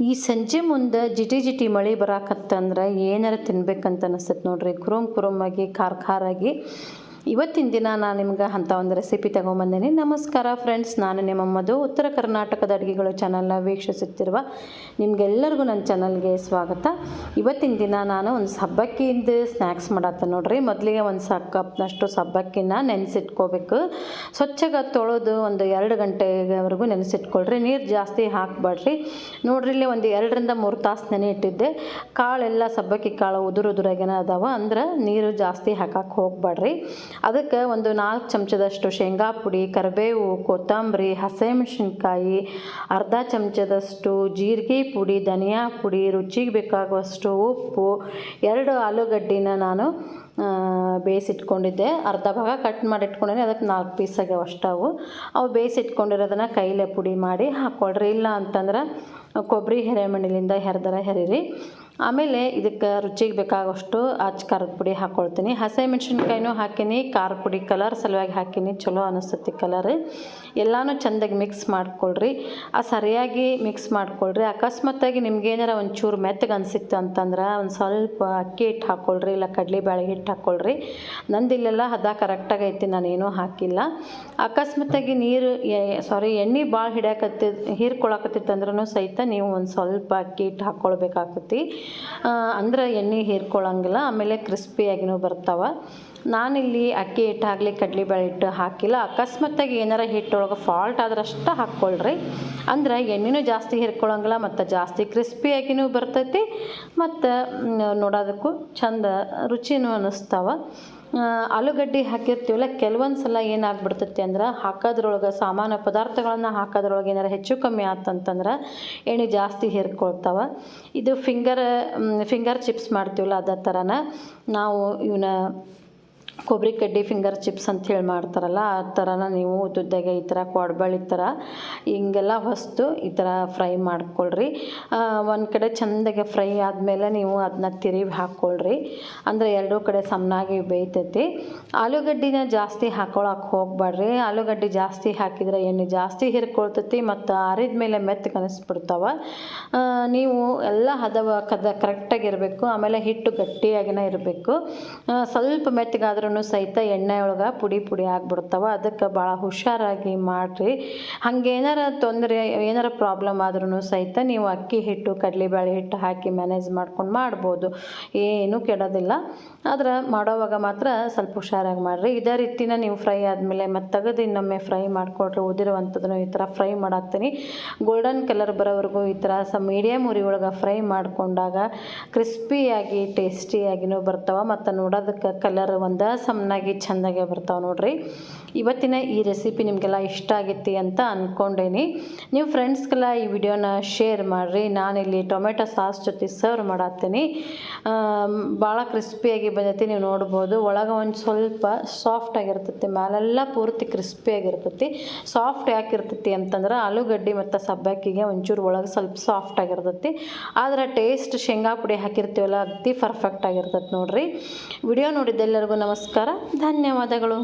ಈ ಸಂಜೆ ಮುಂದೆ ಜಿಟಿ ಜಿಟಿ ಮಳೆ ಬರಾಕತ್ತಂದ್ರೆ ಏನಾರ ತಿನ್ಬೇಕಂತ ಅನಿಸ್ತೈತೆ ನೋಡ್ರಿ. ಕುರುಮ್ ಆಗಿ, ಖಾರ ಖಾರಾಗಿ ಇವತ್ತಿನ ದಿನ ನಾನು ನಿಮ್ಗೆ ಅಂಥ ಒಂದು ರೆಸಿಪಿ ತಗೊಂಬಂದೇನೆ. ನಮಸ್ಕಾರ ಫ್ರೆಂಡ್ಸ್ ನಾನು ನಿಮ್ಮ ಮಧು, ಉತ್ತರ ಕರ್ನಾಟಕದ ಅಡುಗೆಗಳು ಚಾನಲ್ನ ವೀಕ್ಷಿಸುತ್ತಿರುವ ನಿಮಗೆಲ್ಲರಿಗೂ ನನ್ನ ಚಾನಲ್ಗೆ ಸ್ವಾಗತ. ಇವತ್ತಿನ ದಿನ ನಾನು ಒಂದು ಸಬ್ಬಕ್ಕಿಯಿಂದ ಸ್ನ್ಯಾಕ್ಸ್ ಮಾಡತ್ತೆ ನೋಡ್ರಿ. ಮೊದಲಿಗೆ ಒಂದು ಸ ಕಪ್ನಷ್ಟು ಸಬ್ಬಕ್ಕಿನ ನೆನೆಸಿಟ್ಕೋಬೇಕು. ಸ್ವಚ್ಛಗೆ ತೊಳೆದು ಒಂದು ಎರಡು ಗಂಟೆವರೆಗೂ ನೆನೆಸಿಟ್ಕೊಳ್ರಿ. ನೀರು ಜಾಸ್ತಿ ಹಾಕಬೇಡ್ರಿ. ನೋಡ್ರಿ, ಇಲ್ಲಿ ಒಂದು ಎರಡರಿಂದ ಮೂರು ತಾಸು ನೆನೆ ಇಟ್ಟಿದ್ದೆ ಕಾಳೆಲ್ಲ ಸಬ್ಬಕ್ಕಿ ಕಾಳು ಉದುರು ಉದುರಾಗೇನ ಅದಾವ. ಅಂದ್ರೆ ನೀರು ಜಾಸ್ತಿ ಹಾಕಕ್ಕೆ ಹೋಗ್ಬೇಡ್ರಿ. ಅದಕ್ಕೆ ಒಂದು ನಾಲ್ಕು ಚಮಚದಷ್ಟು ಶೇಂಗಾ ಪುಡಿ, ಕರಿಬೇವು, ಕೊತ್ತಂಬರಿ, ಹಸಿಮೆಣಸಿನ್ಕಾಯಿ, ಅರ್ಧ ಚಮಚದಷ್ಟು ಜೀರಿಗೆ ಪುಡಿ, ಧನಿಯಾ ಪುಡಿ, ರುಚಿಗೆ ಬೇಕಾಗುವಷ್ಟು ಉಪ್ಪು, ಎರಡು ಆಲೂಗಡ್ಡಿನ ನಾನು ಬೇಯಿಸಿಟ್ಕೊಂಡಿದ್ದೆ. ಅರ್ಧ ಭಾಗ ಕಟ್ ಮಾಡಿ ಇಟ್ಕೊಂಡಿದ್ದೆ ಅದಕ್ಕೆ ನಾಲ್ಕು ಪೀಸ್ ಆಗ್ಯಾವ ಅಷ್ಟವು ಅವು. ಬೇಯಿಸಿಟ್ಕೊಂಡಿರೋದನ್ನು ಕೈಲೇ ಪುಡಿ ಮಾಡಿ ಹಾಕ್ಕೊಡ್ರಿ ಇಲ್ಲ ಅಂತಂದ್ರೆ ಕೊಬ್ಬರಿ ಹೆರೆಮಣ್ಣಿಲಿಂದ ಹೆರ್ದರ ಹೆರಿರಿ. ಆಮೇಲೆ ಇದಕ್ಕೆ ರುಚಿಗೆ ಬೇಕಾಗುವಷ್ಟು ಅಚ್ಚ ಖಾರದ ಪುಡಿ ಹಾಕ್ಕೊಳ್ತೀನಿ ಹಸಿಮೆಣ್ಸಿನ್ಕಾಯಿನೂ ಹಾಕೀನಿ, ಖಾರ ಪುಡಿ ಕಲರ್ ಸಲುವಾಗಿ ಹಾಕೀನಿ, ಚಲೋ ಅನಿಸ್ತತಿ ಕಲರ್ ಎಲ್ಲನೂ ಚೆಂದಾಗಿ ಮಿಕ್ಸ್ ಮಾಡ್ಕೊಳ್ರಿ. ಆ ಸರಿಯಾಗಿ ಮಿಕ್ಸ್ ಮಾಡ್ಕೊಳ್ರಿ. ಅಕಸ್ಮಾತಾಗಿ ನಿಮ್ಗೇನಾರ ಒಂಚೂರು ಮೆತ್ತಗೆ ಅನಿಸಿತ್ತು ಅಂತಂದ್ರೆ ಒಂದು ಸ್ವಲ್ಪ ಅಕ್ಕಿ ಹಿಟ್ಟು ಹಾಕ್ಕೊಳ್ರಿ ಇಲ್ಲ ಕಡಲೆಬೇಳೆ ಹಿಟ್ಟು ಹಾಕ್ಕೊಳ್ರಿ ನಂದು ಇಲ್ಲೆಲ್ಲ ಹದ ಕರೆಕ್ಟಾಗಿ ಐತಿ ನಾನೇನೂ ಹಾಕಿಲ್ಲ. ಅಕಸ್ಮಾತಾಗಿ ನೀರು ಸಾರಿ ಎಣ್ಣೆ ಭಾಳ ಹಿಡ್ಯಾಕತ್ತಿ ಹೀರ್ಕೊಳಕತ್ತಿತ್ತು ಅಂದ್ರೂ ಸಹಿತ ನೀವು ಒಂದು ಸ್ವಲ್ಪ ಅಕ್ಕಿ ಹಿಟ್ಟು ಹಾಕ್ಕೊಳ್ಬೇಕಾಗ್ತೈತಿ ಅಂದ್ರೆ ಎಣ್ಣೆ ಹೀರ್ಕೊಳಂಗಿಲ್ಲ ಆಮೇಲೆ ಕ್ರಿಸ್ಪಿಯಾಗಿನೂ ಬರ್ತಾವೆ. ನಾನಿಲ್ಲಿ ಅಕ್ಕಿ ಹಿಟ್ಟು ಆಗಲಿ ಕಡಲೆಬೇಳೆ ಹಿಟ್ಟು ಹಾಕಿಲ್ಲ. ಅಕಸ್ಮಾತ್ತಾಗಿ ಏನಾರ ಹಿಟ್ಟೊಳಗೆ ಫಾಲ್ಟ್ ಆದ್ರಷ್ಟು ಹಾಕ್ಕೊಳ್ರಿ. ಅಂದ್ರೆ ಎಣ್ಣೆನೂ ಜಾಸ್ತಿ ಹಿರ್ಕೊಳ್ಳೋಂಗಿಲ್ಲ ಮತ್ತು ಜಾಸ್ತಿ ಕ್ರಿಸ್ಪಿಯಾಗಿನೂ ಬರ್ತೈತಿ. ಮತ್ತು ನೋಡೋದಕ್ಕೂ ಚಂದ ರುಚಿನೂ ಅನ್ನಿಸ್ತಾವ ಆಲೂಗಡ್ಡೆ ಹಾಕಿರ್ತೀವಲ್ಲ ಕೆಲವೊಂದು ಸಲ ಏನಾಗ್ಬಿಡ್ತೈತಿ ಅಂದ್ರೆ ಹಾಕೋದ್ರೊಳಗೆ ಸಾಮಾನ್ಯ ಪದಾರ್ಥಗಳನ್ನು ಹಾಕೋದ್ರೊಳಗೆ ಏನಾರ ಹೆಚ್ಚು ಕಮ್ಮಿ ಆತಂತಂದ್ರೆ ಎಣ್ಣೆ ಜಾಸ್ತಿ ಹಿರ್ಕೊಳ್ತಾವ. ಇದು ಫಿಂಗರ್ ಫಿಂಗರ್ ಚಿಪ್ಸ್ ಮಾಡ್ತೀವಲ್ಲ, ಅದೇ ಥರನ ನಾವು ಇವನ್ನ ಕೊಬ್ಬರಿ ಕಡ್ಡಿ ಫಿಂಗರ್ ಚಿಪ್ಸ್ ಅಂತ ಹೇಳಿ ಮಾಡ್ತಾರಲ್ಲ, ಆ ಥರನ ನೀವು ಉದ್ದುದ್ದಾಗೆ ಈ ಥರ ಕೊಡ್ಬಳಿ ಥರ ಹಿಂಗೆಲ್ಲ ಹೊಸ್ತು ಈ ಥರ ಫ್ರೈ ಮಾಡ್ಕೊಳ್ರಿ. ಒಂದು ಕಡೆ ಚೆಂದಾಗೆ ಫ್ರೈ ಆದಮೇಲೆ ನೀವು ಅದನ್ನ ತಿರುವಿ ಹಾಕ್ಕೊಳ್ರಿ ಅಂದರೆ ಎರಡೂ ಕಡೆ ಸಮನಾಗಿ ಬೇಯ್ತೈತಿ. ಆಲೂಗಡ್ಡಿನ ಜಾಸ್ತಿ ಹಾಕೊಳಕ್ಕೆ ಹೋಗ್ಬೇಡ್ರಿ ಆಲೂಗಡ್ಡೆ ಜಾಸ್ತಿ ಹಾಕಿದ್ರೆ ಎಣ್ಣೆ ಜಾಸ್ತಿ ಹಿರ್ಕೊಳ್ತೈತಿ ಮತ್ತು ಆರಿದ ಮೇಲೆ ಮೆತ್ತಗೆ ಕನಸ್ಬಿಡ್ತಾವ. ನೀವು ಎಲ್ಲ ಹದವ ಕದ ಕರೆಕ್ಟಾಗಿರಬೇಕು ಆಮೇಲೆ ಹಿಟ್ಟು ಗಟ್ಟಿಯಾಗಿನ ಇರಬೇಕು. ಸ್ವಲ್ಪ ಮೆತ್ತಗಾದ್ರೂ ಸಹಿತ ಎಣ್ಣೆ ಒಳಗೆ ಪುಡಿ ಪುಡಿ ಆಗಿಬಿಡ್ತಾವ. ಅದಕ್ಕೆ ಭಾಳ ಹುಷಾರಾಗಿ ಮಾಡಿರಿ. ಹಂಗೇನಾರ ತೊಂದರೆ, ಏನಾರ ಪ್ರಾಬ್ಲಮ್ ಆದ್ರೂ ಸಹಿತ ನೀವು ಅಕ್ಕಿ ಹಿಟ್ಟು ಕಡಲೆಬೇಳೆ ಹಿಟ್ಟು ಹಾಕಿ ಮ್ಯಾನೇಜ್ ಮಾಡ್ಕೊಂಡು ಮಾಡ್ಬೋದು. ಏನೂ ಕೆಡೋದಿಲ್ಲ. ಆದ್ರೆ ಮಾಡೋವಾಗ ಮಾತ್ರ ಸ್ವಲ್ಪ ಹುಷಾರಾಗಿ ಮಾಡಿರಿ. ಇದೇ ರೀತಿನ ನೀವು ಫ್ರೈ ಆದಮೇಲೆ ಮತ್ತು ತೆಗೆದು ಇನ್ನೊಮ್ಮೆ ಫ್ರೈ ಮಾಡಿಕೊಡ್ರಿ. ಉದಿರುವಂಥದ್ದನ್ನು ಈ ಥರ ಫ್ರೈ ಮಾಡಾಕ್ತೀನಿ. ಗೋಲ್ಡನ್ ಕಲರ್ ಬರೋವರೆಗೂ ಈ ಥರ ಸ ಮೀಡಿಯಮ್ ಉರಿ ಒಳಗೆ ಫ್ರೈ ಮಾಡಿಕೊಂಡಾಗ ಕ್ರಿಸ್ಪಿಯಾಗಿ ಟೇಸ್ಟಿಯಾಗಿನೂ ಬರ್ತಾವೆ. ಮತ್ತು ನೋಡೋದಕ್ಕೆ ಕಲರ್ ಒಂದೇ ಸಮನಾಗಿ ಚೆಂದಾಗೆ ಬರ್ತಾವೆ ನೋಡ್ರಿ. ಇವತ್ತಿನ ಈ ರೆಸಿಪಿ ನಿಮಗೆಲ್ಲ ಇಷ್ಟ ಆಗೈತಿ ಅಂತ ಅಂದ್ಕೊಂಡೇನಿ ನೀವು ಫ್ರೆಂಡ್ಸ್ಗೆಲ್ಲ ಈ ವಿಡಿಯೋನ ಶೇರ್ ಮಾಡಿರಿ. ನಾನಿಲ್ಲಿ ಟೊಮೆಟೊ ಸಾಸ್ ಜೊತೆ ಸರ್ವ್ ಮಾಡತ್ತೀನಿ. ಭಾಳ ಕ್ರಿಸ್ಪಿಯಾಗಿ ಬಂದೈತಿ, ನೀವು ನೋಡ್ಬೋದು. ಒಳಗೆ ಒಂದು ಸ್ವಲ್ಪ ಸಾಫ್ಟ್ ಆಗಿರ್ತೈತಿ, ಮ್ಯಾಲೆಲ್ಲ ಪೂರ್ತಿ ಕ್ರಿಸ್ಪಿಯಾಗಿರ್ತೈತಿ ಸಾಫ್ಟ್ ಯಾಕೆ ಇರ್ತೈತಿ ಅಂತಂದ್ರೆ ಆಲೂಗಡ್ಡೆ ಮತ್ತು ಸಬ್ಬಕ್ಕಿಗೆ ಒಂಚೂರು ಒಳಗೆ ಸ್ವಲ್ಪ ಸಾಫ್ಟ್ ಆಗಿರ್ತೈತಿ. ಆದರೆ ಟೇಸ್ಟ್ ಶೇಂಗಾ ಪುಡಿ ಹಾಕಿರ್ತೀವಲ್ಲ, ಅತಿ ಪರ್ಫೆಕ್ಟ್ ಆಗಿರ್ತೈತಿ ನೋಡ್ರಿ. ವಿಡಿಯೋ ನೋಡಿದ್ದೆಲ್ಲರಿಗೂ ನಮಸ್ಕಾರ ಧನ್ಯವಾದಗಳು.